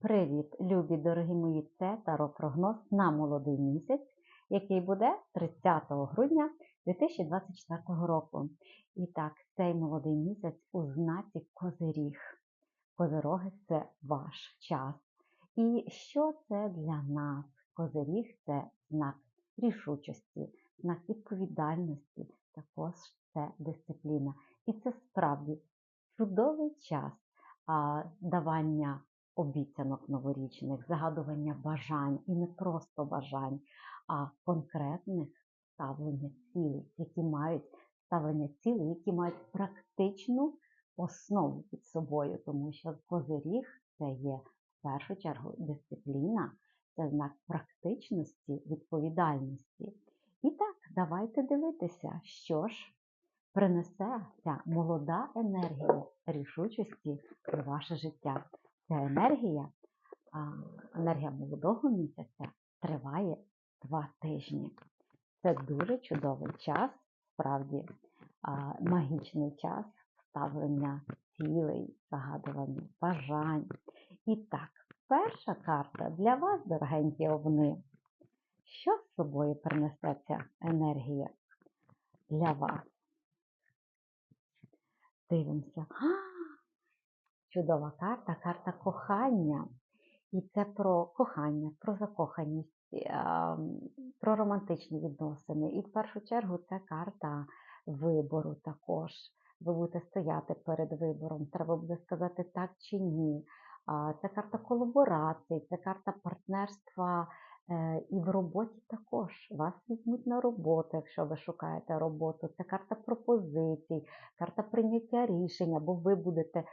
Привіт, любі дорогі мої! Це таро-прогноз на молодий місяць, який буде 30 грудня 2024 року. І так, цей молодий місяць у знаці Козиріг. Козироги це ваш час. І що це для нас? Козиріг це знак рішучості, знак відповідальності, також це дисципліна. І це справді чудовий час давання обіцянок новорічних, загадування бажань і не просто бажань, а конкретних ставлення цілей, які мають ставлення цілей, які мають практичну основу під собою, тому що козиріг це є в першу чергу дисципліна, це знак практичності, відповідальності. І так, давайте дивитися, що ж принесе ця молода енергія рішучості в ваше життя. Ця енергія, енергія молодого місяця триває два тижні. Це дуже чудовий час, справді магічний час ставлення цілей, загадування бажань. І так, перша карта для вас, дорогенькі овни. Що з собою принесе ця енергія для вас? Дивимося. Чудова карта, карта кохання. І це про кохання, про закоханість, про романтичні відносини. І в першу чергу це карта вибору також. Ви будете стояти перед вибором, треба буде сказати так чи ні. Це карта колаборації, це карта партнерства е, і в роботі також. Вас візьмуть на роботу, якщо ви шукаєте роботу. Це карта пропозицій, карта прийняття рішення, бо ви будете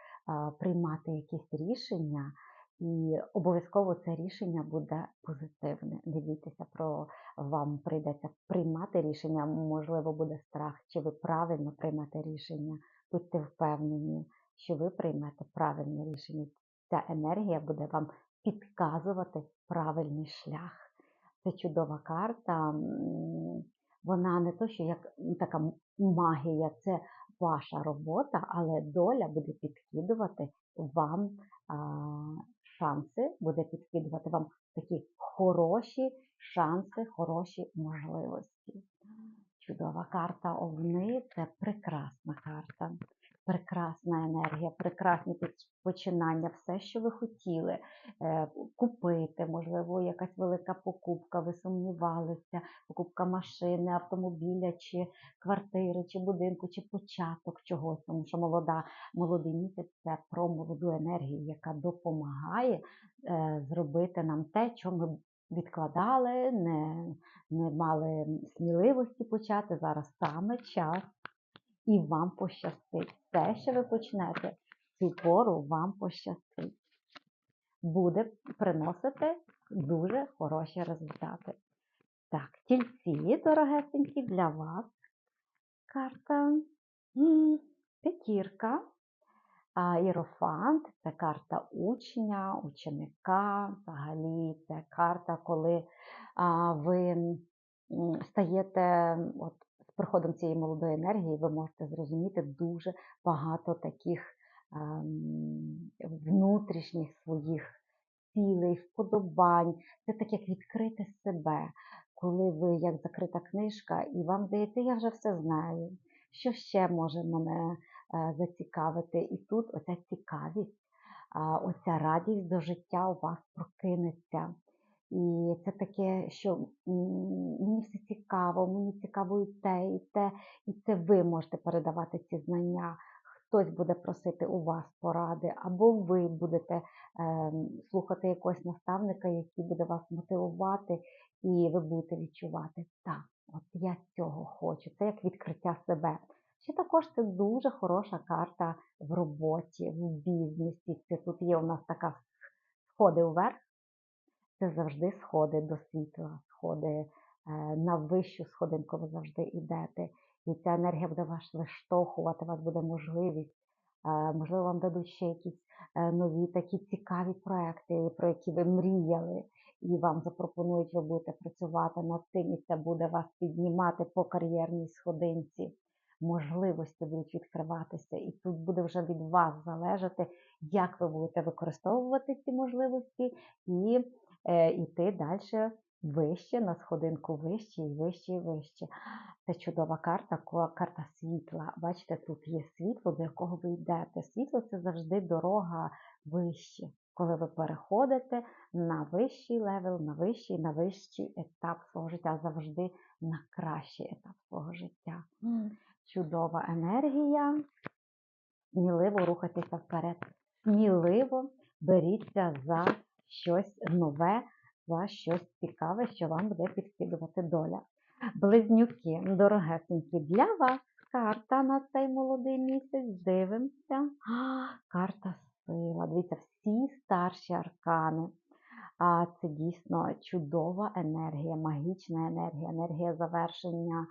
приймати якісь рішення, і обов'язково це рішення буде позитивне. Не бійтеся, про вам прийдеться приймати рішення, можливо, буде страх, чи ви правильно приймете рішення. Будьте впевнені, що ви приймете правильне рішення. Ця енергія буде вам підказувати правильний шлях. Це чудова карта. Вона не то, що як така магія, це ваша робота, але доля буде підкидувати вам а, шанси, буде підкидувати вам такі хороші шанси, хороші можливості. Чудова карта Овни це прекрасна карта, прекрасна енергія, прекрасні починання, все, що ви хотіли е, купити, можливо, якась велика покупка, ви сумнівалися, покупка машини, автомобіля, чи квартири, чи будинку, чи початок чогось, тому що молода, молодий місяць це про молоду енергію, яка допомагає е, зробити нам те, що ми відкладали, не, не мали сміливості почати. Зараз саме час, і вам пощастить. Все, що ви почнете, цю пору вам пощастить. Буде приносити дуже хороші результати. Так, тільці, дорогесенькі, для вас карта п'ятірка. Іерофант це карта учня, ученика. Взагалі, це карта, коли ви стаєте от, приходом цієї молодої енергії, ви можете зрозуміти дуже багато таких ем, внутрішніх своїх цілей, вподобань. Це так як відкрити себе, коли ви як закрита книжка, і вам здається, я вже все знаю. Що ще може мене е, зацікавити? І тут оця цікавість, оця радість до життя у вас прокинеться. І це таке, що мені все цікаво, мені цікаво і те, і те, і це ви можете передавати ці знання. Хтось буде просити у вас поради, або ви будете ем, слухати якогось наставника, який буде вас мотивувати, і ви будете відчувати, так, от я цього хочу. Це як відкриття себе. Ще також це дуже хороша карта в роботі, в бізнесі. Це тут є у нас така сходи вверх. Це завжди сходи до світла, сходи е, на вищу сходинку ви завжди йдете. І ця енергія буде вас виштовхувати, у вас буде можливість. е, Можливо, вам дадуть ще якісь е, нові такі цікаві проекти, про які ви мріяли, і вам запропонують, ви будете працювати над тим, і це буде вас піднімати по кар'єрній сходинці. можливості будуть відкриватися, і тут буде вже від вас залежати, як ви будете використовувати ці можливості і йти далі вище, на сходинку вище і вище і вище. Це чудова карта, карта світла. Бачите, тут є світло, до якого ви йдете. Світло це завжди дорога вище. Коли ви переходите на вищий левел, на вищий, на вищий етап свого життя, завжди на кращий етап свого життя. Чудова енергія. Сміливо рухатися вперед. Сміливо беріться за щось нове, за щось цікаве, що вам буде підкидувати доля. Близнюки, дорогесенькі, для вас карта на цей молодий місяць. Дивимося. А, карта сила. Дивіться, всі старші аркани. А це дійсно чудова енергія, магічна енергія, енергія завершення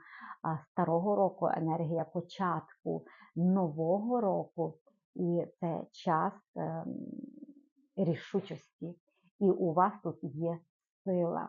старого року, енергія початку нового року. І це час ем, рішучості. І у вас тут є сила.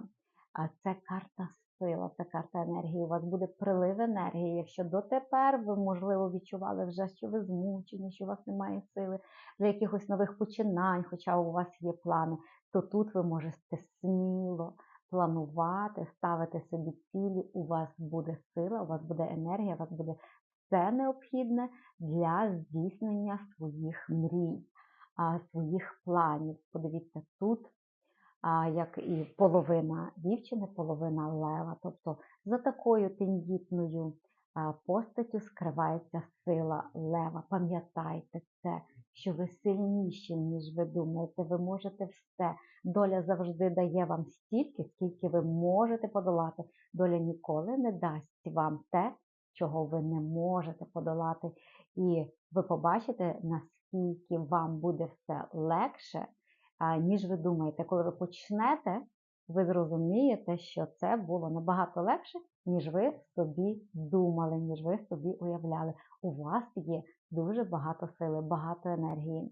А це карта сила, це карта енергії. У вас буде прилив енергії. Якщо дотепер ви, можливо, відчували вже, що ви змучені, що у вас немає сили для якихось нових починань, хоча у вас є плани, то тут ви можете сміло планувати, ставити собі цілі. У вас буде сила, у вас буде енергія, у вас буде все необхідне для здійснення своїх мрій, своїх планів. Подивіться, тут як і половина дівчини, половина лева. Тобто за такою тендітною постаттю скривається сила лева. Пам'ятайте це, що ви сильніші, ніж ви думаєте. Ви можете все. Доля завжди дає вам стільки, скільки ви можете подолати. Доля ніколи не дасть вам те, чого ви не можете подолати. І ви побачите, наскільки вам буде все легше, ніж ви думаєте. Коли ви почнете, ви зрозумієте, що це було набагато легше, ніж ви собі думали, ніж ви собі уявляли. У вас є дуже багато сили, багато енергії.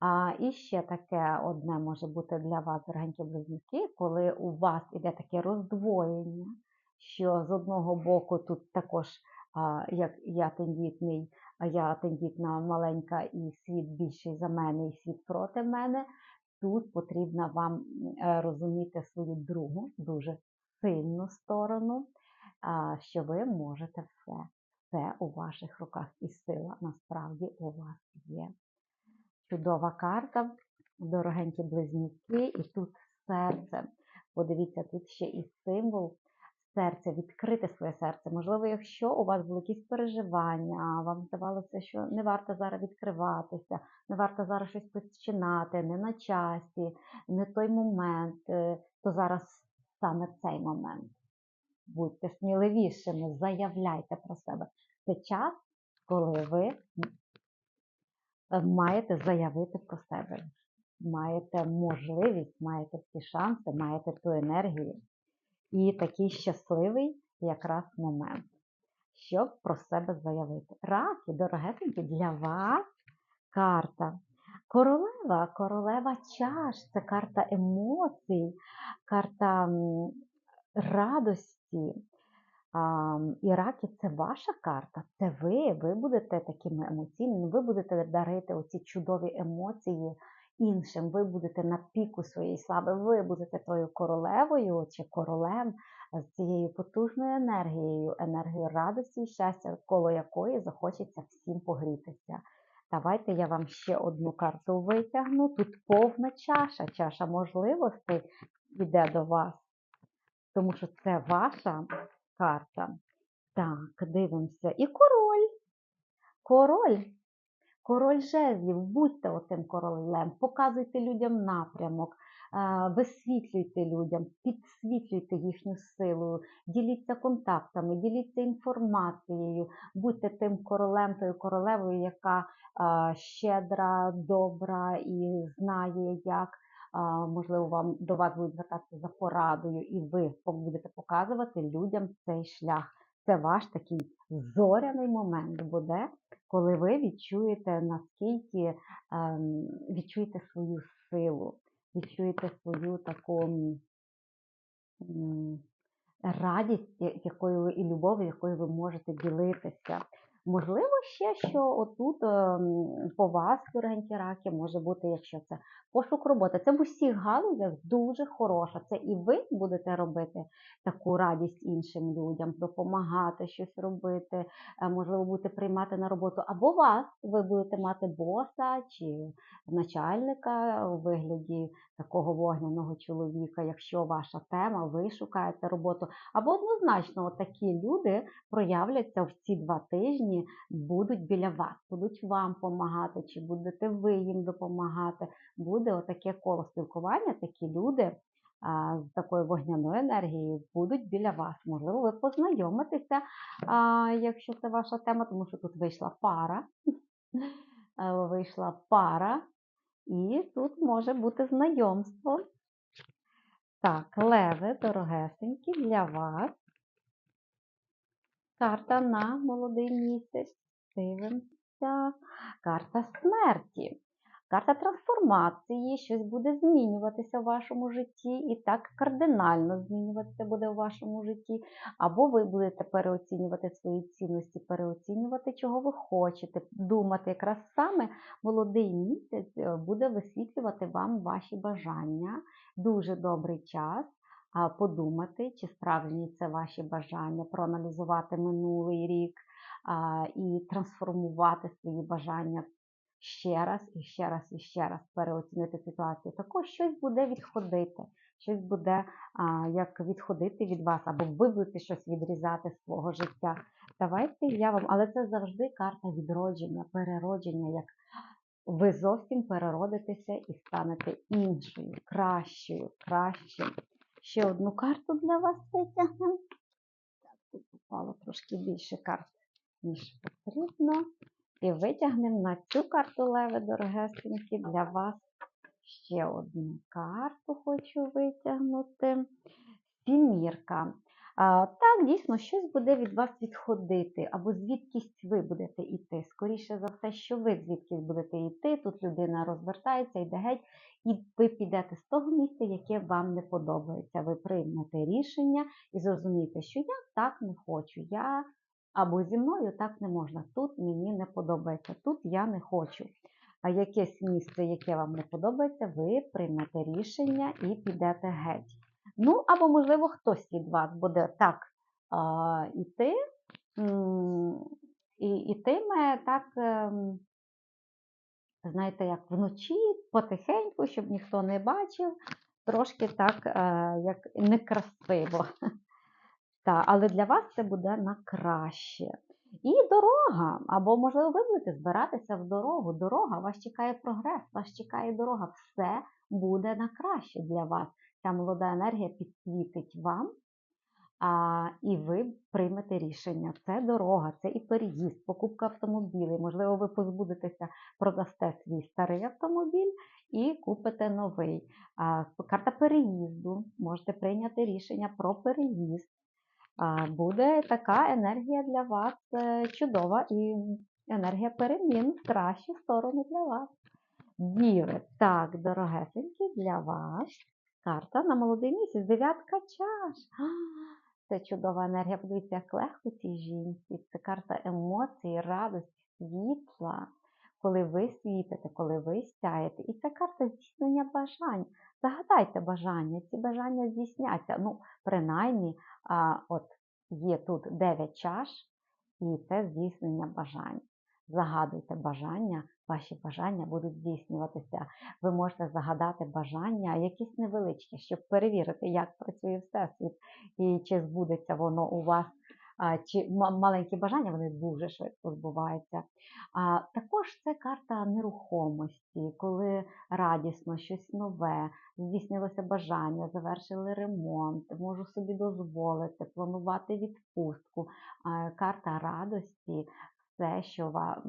А, і ще таке одне може бути для вас, дорогенькі близнюки, коли у вас іде таке роздвоєння, що з одного боку тут також, а, як я тендітний, я тендітна маленька, і світ більший за мене, і світ проти мене. Тут потрібно вам е, розуміти свою другу, дуже сильну сторону, що ви можете все. Все у ваших руках, і сила насправді у вас є. Чудова карта, дорогенькі близнюки, і тут серце. Подивіться, тут ще і символ серця, відкрити своє серце. Можливо, якщо у вас були якісь переживання, вам здавалося, що не варто зараз відкриватися, не варто зараз щось починати, не на часі, не той момент, е, то зараз саме цей момент. Будьте сміливішими, заявляйте про себе. Це час, коли ви маєте заявити про себе. Маєте можливість, маєте всі шанси, маєте ту енергію. І такий щасливий якраз момент, щоб про себе заявити. Раки, дорогесенькі, для вас карта. Королева, королева чаш, це карта емоцій, карта радості. І раки це ваша карта, це ви. Ви будете такими емоційними, ви будете дарити оці чудові емоції іншим. Ви будете на піку своєї слави, ви будете тою королевою чи королем з цією потужною енергією, енергією радості і щастя, коло якої захочеться всім погрітися. Давайте я вам ще одну карту витягну. Тут повна чаша, чаша можливостей йде до вас, тому що це ваша карта. Так, дивимося. І король. Король. Король жезлів, будьте отим королем, показуйте людям напрямок, е, висвітлюйте людям, підсвітлюйте їхню силу, діліться контактами, діліться інформацією, будьте тим королем, тою королевою, яка е, щедра, добра і знає, як. е, Можливо, вам до вас будуть звертатися за порадою, і ви будете показувати людям цей шлях. Це ваш такий зоряний момент буде, коли ви відчуєте наскільки ем, відчуєте свою силу, відчуєте свою таку радість, якою ви і любов, якою ви можете ділитися. Можливо, ще що отут ем, по вас, раки, може бути, якщо це пошук роботи. Це в усіх галузях дуже хороша. Це і ви будете робити таку радість іншим людям, допомагати щось робити, е, можливо, будете приймати на роботу, або вас, ви будете мати боса чи начальника у вигляді такого вогняного чоловіка, якщо ваша тема, ви шукаєте роботу. Або однозначно такі люди проявляться в ці два тижні, будуть біля вас, будуть вам допомагати, чи будете ви їм допомагати. Буде отаке коло спілкування, такі люди а, з такою вогняною енергією будуть біля вас. Можливо, ви познайомитеся, а, якщо це ваша тема, тому що тут вийшла пара. Вийшла пара, і тут може бути знайомство. Так, леви, дорогесенькі, для вас. Карта на молодий місяць. Дивимося. Карта смерті. Карта трансформації, щось буде змінюватися в вашому житті, і так кардинально змінюватися буде в вашому житті. Або ви будете переоцінювати свої цінності, переоцінювати, чого ви хочете, думати. Якраз саме молодий місяць е, буде висвітлювати вам ваші бажання. Дуже добрий час подумати, чи справжні це ваші бажання, проаналізувати минулий рік і трансформувати свої бажання ще раз і ще раз і ще раз переоцінити ситуацію. Також щось буде відходити, щось буде як відходити від вас, або ви будете щось відрізати з свого життя. Давайте я вам, але це завжди карта відродження, переродження, як ви зовсім переродитеся і станете іншою, кращою, кращим. Ще одну карту для вас витягнемо. Так, тут попало трошки більше карт, ніж потрібно. І витягнемо на цю карту леви, дорогесенькі, для вас ще одну карту хочу витягнути. Сімірка. Так, дійсно, щось буде від вас відходити, або звідкись ви будете йти. Скоріше за все, що ви звідкись будете йти. Тут людина розвертається, йде геть, і ви підете з того місця, яке вам не подобається. Ви приймете рішення і зрозумієте, що я так не хочу. я або зі мною так не можна. Тут мені не подобається, тут я не хочу. А якесь місце, яке вам не подобається, ви приймете рішення і підете геть. Ну, або, можливо, хтось від вас буде так а, іти, і ітиме так, ем, знаєте, як вночі, потихеньку, щоб ніхто не бачив, трошки так, е, як некрасиво. Та, але для вас це буде на краще. І дорога, або, можливо, ви будете збиратися в дорогу. Дорога, вас чекає прогрес, вас чекає дорога. Все буде на краще для вас. Ця молода енергія підсвітить вам, а, і ви приймете рішення. Це дорога, це і переїзд, покупка автомобілів. Можливо, ви позбудетеся, продасте свій старий автомобіль і купите новий. А, Карта переїзду. Можете прийняти рішення про переїзд буде така енергія для вас е, чудова і енергія перемін в кращу сторону для вас. Діви, так, дорогесенькі, для вас. Карта на молодий місяць, дев'ятка чаш. Це чудова енергія. Подивіться, як легко цій жінці. Це карта емоцій, радості, світла, коли ви світите, коли ви сяєте. І це карта здійснення бажань. Загадайте бажання, ці бажання здійсняться. Ну, принаймні, а, от є тут 9 чаш, і це здійснення бажань. Загадуйте бажання, ваші бажання будуть здійснюватися. Ви можете загадати бажання, якісь невеличкі, щоб перевірити, як працює Всесвіт, і чи збудеться воно у вас чи маленькі бажання, вони дуже швидко збуваються. А Також це карта нерухомості, коли радісно щось нове, здійснилося бажання, завершили ремонт, можу собі дозволити, планувати відпустку. Карта радості. Все, що вам,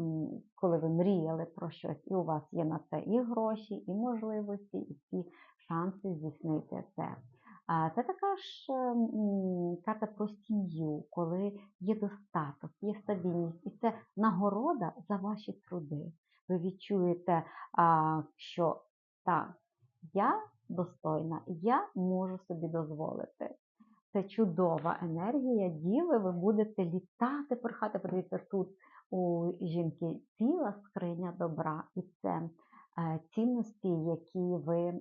коли ви мріяли про щось, і у вас є на це і гроші, і можливості, і всі шанси здійснити це. Це така ж карта про сім'ю, коли є достаток, є стабільність, і це нагорода за ваші труди. Ви відчуєте, що так, я достойна, я можу собі дозволити. Це чудова енергія діви. Ви будете літати, порхати. Подивіться, тут у жінки ціла скриня добра, і це е, цінності, які ви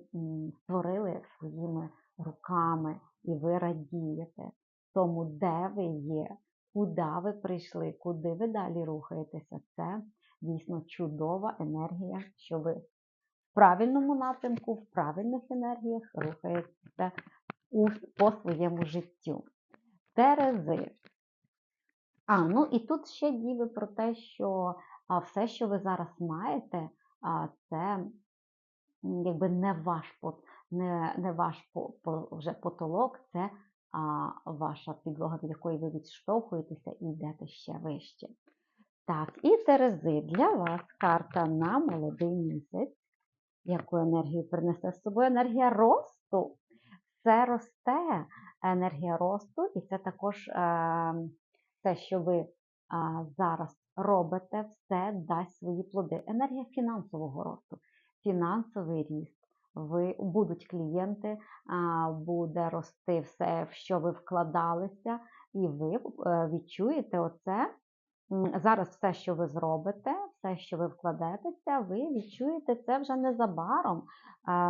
створили своїми руками, і ви радієте тому, де ви є, куди ви прийшли, куди ви далі рухаєтеся. Це дійсно чудова енергія, що ви в правильному напрямку, в правильних енергіях рухаєтеся по своєму життю. Терези. А, ну і тут ще діви про те, що все, що ви зараз маєте, це якби не ваш, не, не ваш вже потолок, це а, ваша підлога, від якої ви відштовхуєтеся і йдете ще вище. Так, і Терези, для вас карта на молодий місяць. Яку енергію принесе з собою? Енергія росту. Все росте, енергія росту, і це також е, те, що ви а, зараз робите, все дасть свої плоди. Енергія фінансового росту, фінансовий ріст. Ви будуть клієнти, а, буде рости все, в що ви вкладалися, і ви е, відчуєте оце. Зараз все, що ви зробите, все, що ви вкладетеся, ви відчуєте це вже незабаром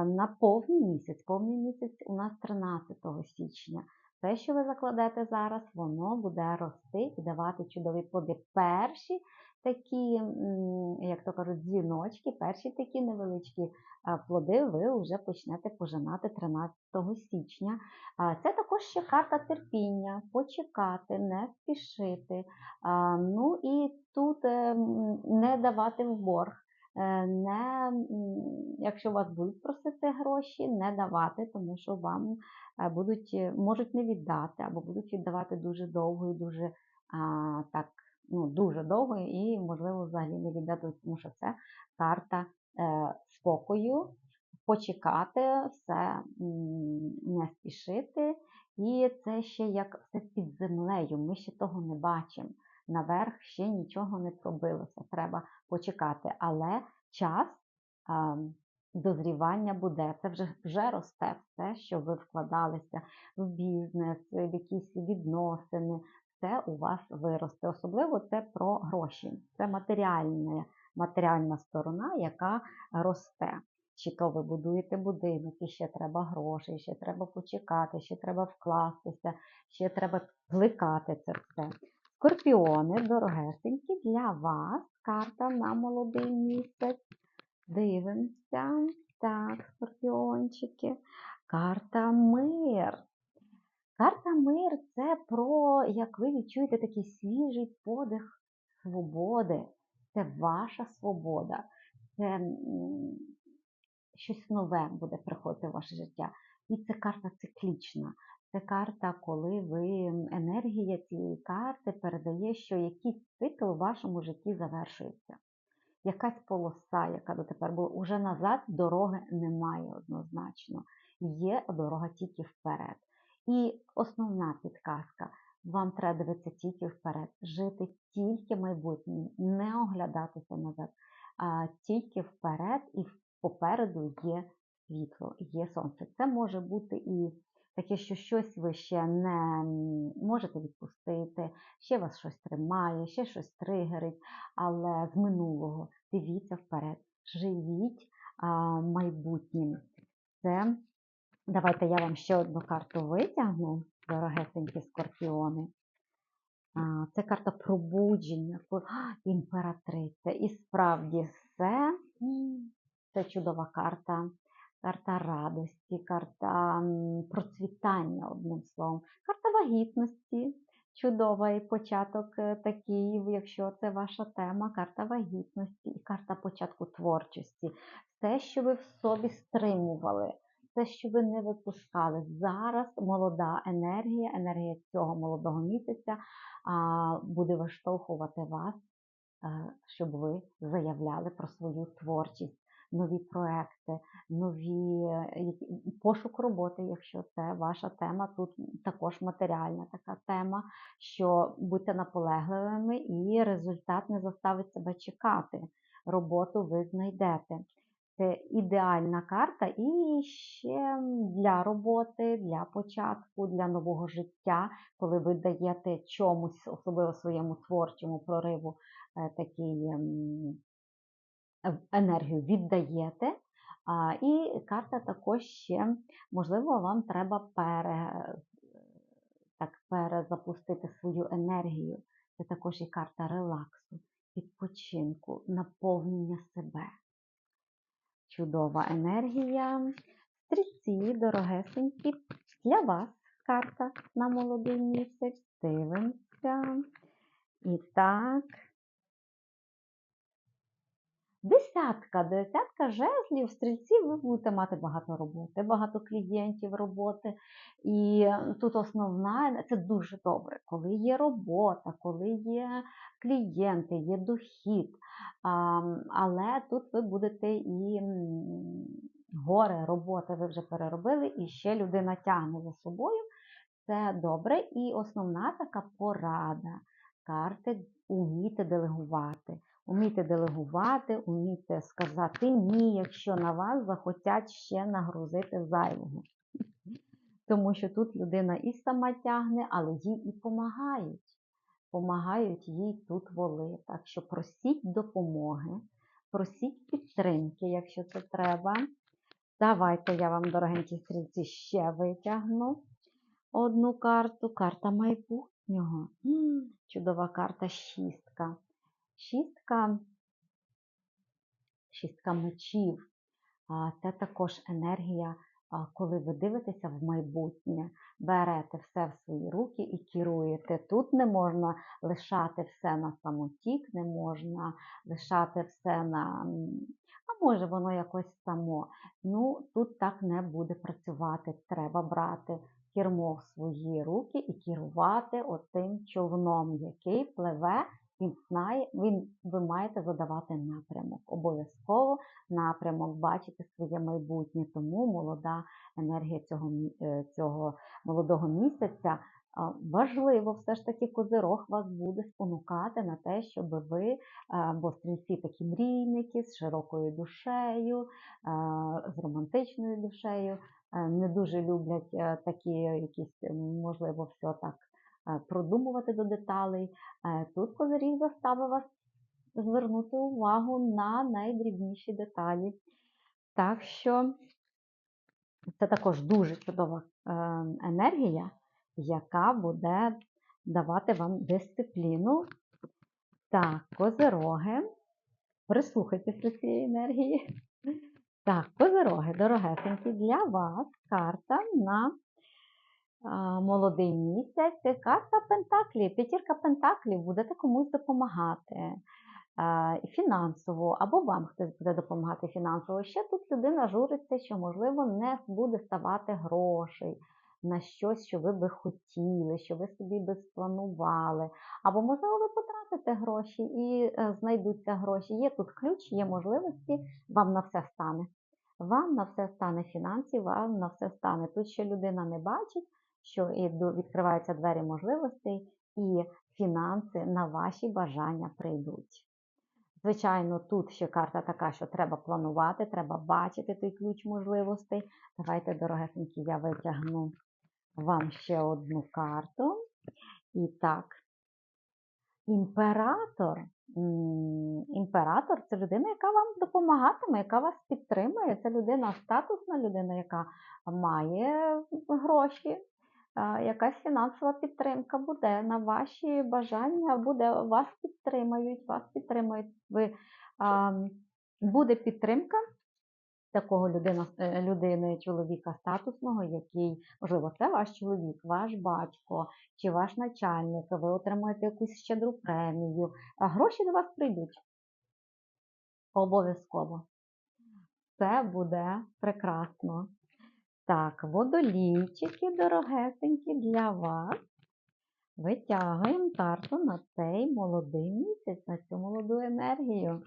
на повний місяць. Повний місяць у нас 13 січня. Те, що ви закладете зараз, воно буде рости і давати чудові плоди. Перші такі, як то кажуть, дзвіночки, перші такі невеличкі плоди ви вже почнете пожинати 13 січня. Це також ще карта терпіння, почекати, не спішити. Ну і тут е, не давати в борг. Е, Не, якщо вас будуть просити гроші, не давати, тому що вам е, будуть, е, можуть не віддати, або будуть віддавати дуже довго і дуже а, так, ну, дуже довго, і, можливо, взагалі не віддати, тому що це карта е, спокою, почекати, все не спішити. І це ще як все під землею. Ми ще того не бачимо. Наверх ще нічого не пробилося. Треба почекати. Але час а, дозрівання буде. Це вже, вже росте все, що ви вкладалися в бізнес, в якісь відносини. Все у вас виросте. Особливо це про гроші. Це матеріальна, матеріальна сторона, яка росте. Чи то ви будуєте будинок, і ще треба грошей, ще треба почекати, ще треба вкластися, ще треба плекати це все. Скорпіони, дорогесенькі, для вас карта на молодий місяць. Дивимося. Так, скорпіончики. Карта мир. Карта мир це про, як ви відчуєте, такий свіжий подих свободи. Це ваша свобода. Це щось нове буде приходити в ваше життя. І це карта циклічна. Це карта, коли ви енергія цієї карти передає, що якийсь цикл у вашому житті завершується. Якась полоса, яка дотепер була, уже назад дороги немає однозначно. Є дорога тільки вперед. І основна підказка: вам треба дивитися тільки вперед, жити тільки майбутнім, не оглядатися назад, а тільки вперед і попереду є світло, є сонце. Це може бути і таке, що щось ви ще не можете відпустити, ще вас щось тримає, ще щось тригерить, але з минулого дивіться вперед, живіть майбутнім. Це давайте я вам ще одну карту витягну, дорогесенькі скорпіони. Це карта пробудження, імператриця. І справді все це чудова карта. Карта радості, карта процвітання, одним словом, карта вагітності. Чудова і початок е, такий, якщо це ваша тема, карта вагітності і карта початку творчості. Все, що ви в собі стримували, все, що ви не випускали. Зараз молода енергія, енергія цього молодого місяця буде виштовхувати вас, е, щоб ви заявляли про свою творчість, нові проекти, нові е, пошук роботи, якщо це ваша тема. Тут також матеріальна така тема, що будьте наполегливими і результат не заставить себе чекати. Роботу ви знайдете. Це ідеальна карта і ще для роботи, для початку, для нового життя, коли ви даєте чомусь, особливо своєму творчому прориву, е, такий енергію віддаєте. І карта також ще, можливо, вам треба пере, так, перезапустити свою енергію. Це також і карта релаксу, відпочинку, наповнення себе. Чудова енергія. Стрільці, дорогесенькі, для вас карта на молодий місяць. Дивимося. І так. Десятка, десятка жезлів, стрільців, ви будете мати багато роботи, багато клієнтів роботи. І тут основна, це дуже добре, коли є робота, коли є клієнти, є дохід. Але тут ви будете і горе роботи ви вже переробили, і ще людина тягне за собою. Це добре. І основна така порада. Карти уміти делегувати. Умійте делегувати, умійте сказати ні, якщо на вас захотять ще нагрузити зайвого. Тому що тут людина і сама тягне, але їй і допомагають. Помагають їй тут воли. Так що просіть допомоги, просіть підтримки, якщо це треба. Давайте я вам, дорогенькі стрільці, ще витягну одну карту. Карта майбутнього. М, Чудова карта шістка. Шістка, шістка мечів. Це також енергія, коли ви дивитеся в майбутнє, берете все в свої руки і керуєте. Тут не можна лишати все на самотік, не можна лишати все на. А може воно якось само. Ну, тут так не буде працювати. Треба брати кермо в свої руки і керувати отим човном, який пливе він знає, він, ви маєте задавати напрямок. Обов'язково напрямок, бачити своє майбутнє. Тому молода енергія цього, е, цього молодого місяця важливо, все ж таки козирог вас буде спонукати на те, щоб ви, а, бо стрільці такі мрійники з широкою душею, з романтичною душею, е, не дуже люблять е, такі якісь, можливо, все так е, продумувати до деталей. Е, Тут козиріг заставив вас звернути увагу на найдрібніші деталі. Так що це також дуже чудова е, енергія, яка буде давати вам дисципліну. Так, козироги. Прислухайтесь до цієї енергії. Так, козироги, дорогесенькі, для вас карта на молодий місяць. Це карта Пентаклів. П'ятірка Пентаклів будете комусь допомагати фінансово, або вам хтось буде допомагати фінансово. Ще тут людина журиться, що, можливо, не буде ставати грошей на щось, що ви би хотіли, що ви собі би спланували. Або, можливо, ви потратите гроші і е, знайдуться гроші. Є тут ключ, є можливості, вам на все стане. Вам на все стане фінансів, вам на все стане. Тут ще людина не бачить, що відкриваються двері можливостей, і фінанси на ваші бажання прийдуть. Звичайно, тут ще карта така, що треба планувати, треба бачити той ключ можливостей. Давайте, дорогесенькі, я витягну вам ще одну карту. І так, імператор. Імператор це людина, яка вам допомагатиме, яка вас підтримує. Це людина, статусна людина, яка має гроші. Якась фінансова підтримка буде на ваші бажання, буде вас підтримають, вас підтримують. Ви, буде підтримка такого людина, е, людини, чоловіка статусного, який, можливо, це ваш чоловік, ваш батько чи ваш начальник, ви отримаєте якусь щедру премію, а гроші до вас прийдуть. Обов'язково. Це буде прекрасно. Так, водолійчики дорогесенькі для вас. Витягуємо карту на цей молодий місяць, на цю молоду енергію.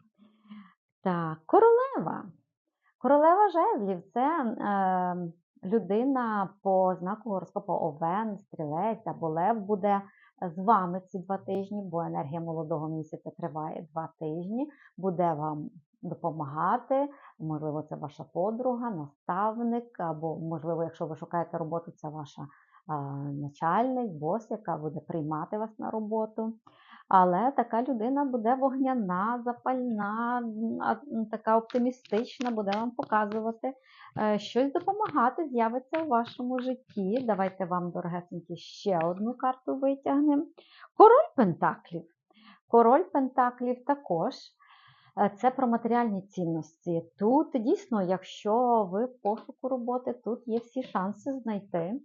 Так, королева. Королева жезлів це е, людина по знаку гороскопу Овен, стрілець або Лев буде з вами ці два тижні, бо енергія молодого місяця триває два тижні. Буде вам допомагати. Можливо, це ваша подруга, наставник, або, можливо, якщо ви шукаєте роботу, це ваша а, начальник, бос, яка буде приймати вас на роботу. Але така людина буде вогняна, запальна, така оптимістична, буде вам показувати, е, щось допомагати з'явиться у вашому житті. Давайте вам, дорогесенькі, ще одну карту витягнемо. Король Пентаклів. Король Пентаклів також. е, Це про матеріальні цінності. Тут дійсно, якщо ви в пошуку роботи, тут є всі шанси знайти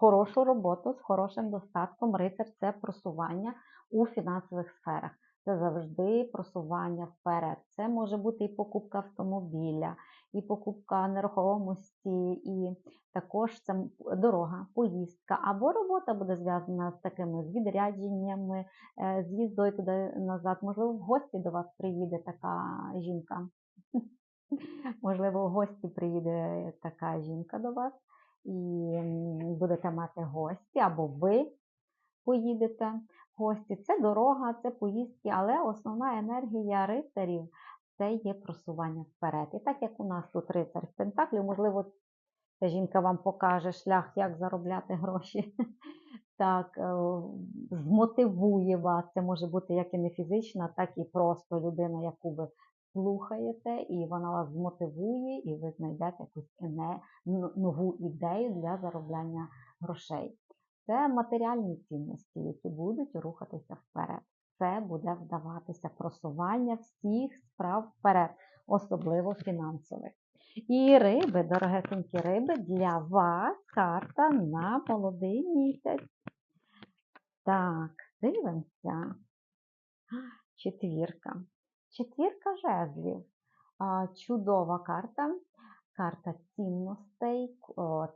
хорошу роботу з хорошим достатком. Рицар це просування у фінансових сферах. Це завжди просування вперед. Це може бути і покупка автомобіля, і покупка нерухомості, і також це дорога, поїздка або робота буде зв'язана з такими з відрядженнями, е, з їздою туди назад. Можливо, в гості до вас приїде така жінка. Можливо, в гості приїде така жінка до вас, і будете мати гості, або ви поїдете в гості. Це дорога, це поїздки, але основна енергія рицарів це є просування вперед. І так як у нас тут рицар в Пентаклі, можливо, ця жінка вам покаже шлях, як заробляти гроші. Так, е, змотивує вас. Це може бути як і не фізична, так і просто людина, яку ви слухаєте, і вона вас змотивує, і ви знайдете якусь ене- нову ідею для заробляння грошей. Це матеріальні цінності, які будуть рухатися вперед. Це буде вдаватися просування всіх справ вперед, особливо фінансових. І риби, дорогесенькі риби, для вас карта на молодий місяць. Так, дивимося. Четвірка. Четвірка жезлів. Чудова карта. Карта цінностей.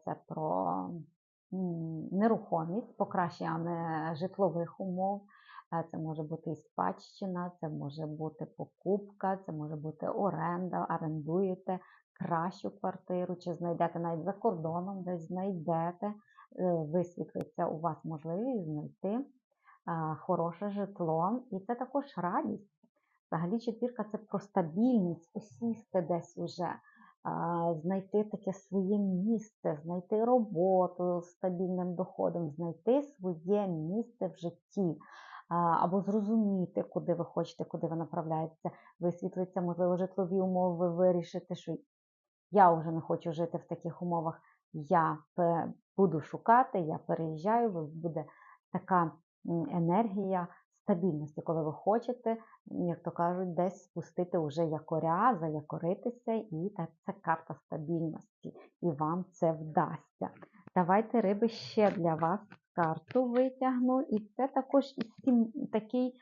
Це про нерухомість, покращення житлових умов. Це може бути і спадщина, це може бути покупка, це може бути оренда, орендуєте кращу квартиру, чи знайдете навіть за кордоном, десь знайдете, е, висвітлиться у вас можливість знайти хороше житло. І це також радість. Взагалі четвірка це про стабільність, осісти десь уже, знайти таке своє місце, знайти роботу з стабільним доходом, знайти своє місце в житті. Або зрозуміти, куди ви хочете, куди ви направляєтеся, висвітлиться, можливо, житлові умови, ви вирішите, що я вже не хочу жити в таких умовах, я буду шукати, я переїжджаю, буде така енергія стабільності, коли ви хочете, як то кажуть, десь спустити вже якоря, заякоритися, і та- це карта стабільності, і вам це вдасться. Давайте риби ще для вас карту витягну, і це також такий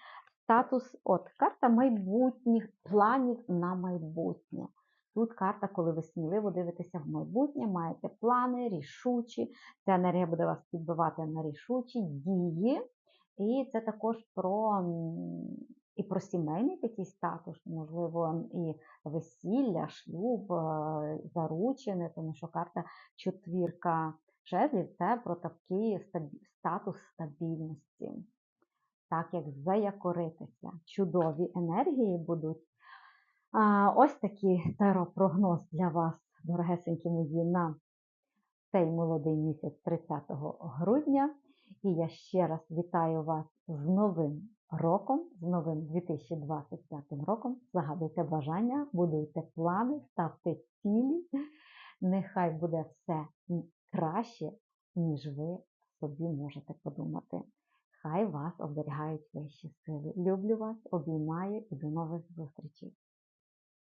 статус, от карта майбутніх планів на майбутнє. Тут карта, коли ви сміливо дивитеся в майбутнє, маєте плани, рішучі. Ця енергія буде вас підбивати на рішучі дії. І це також про, і про сімейний такий статус, можливо, і весілля, шлюб, е, заручини, тому що карта четвірка жезлів це про такий статус стабільності. Так як заякоритися. Чудові енергії будуть. Ось такий таро-прогноз для вас, дорогесенькі мої, на цей молодий місяць 30 грудня. І я ще раз вітаю вас з новим роком, з новим 2025 роком. Загадуйте бажання, будуйте плани, ставте цілі. Нехай буде все краще, ніж ви собі можете подумати. Хай вас оберігають вищі сили. Люблю вас, обіймаю і до нових зустрічей.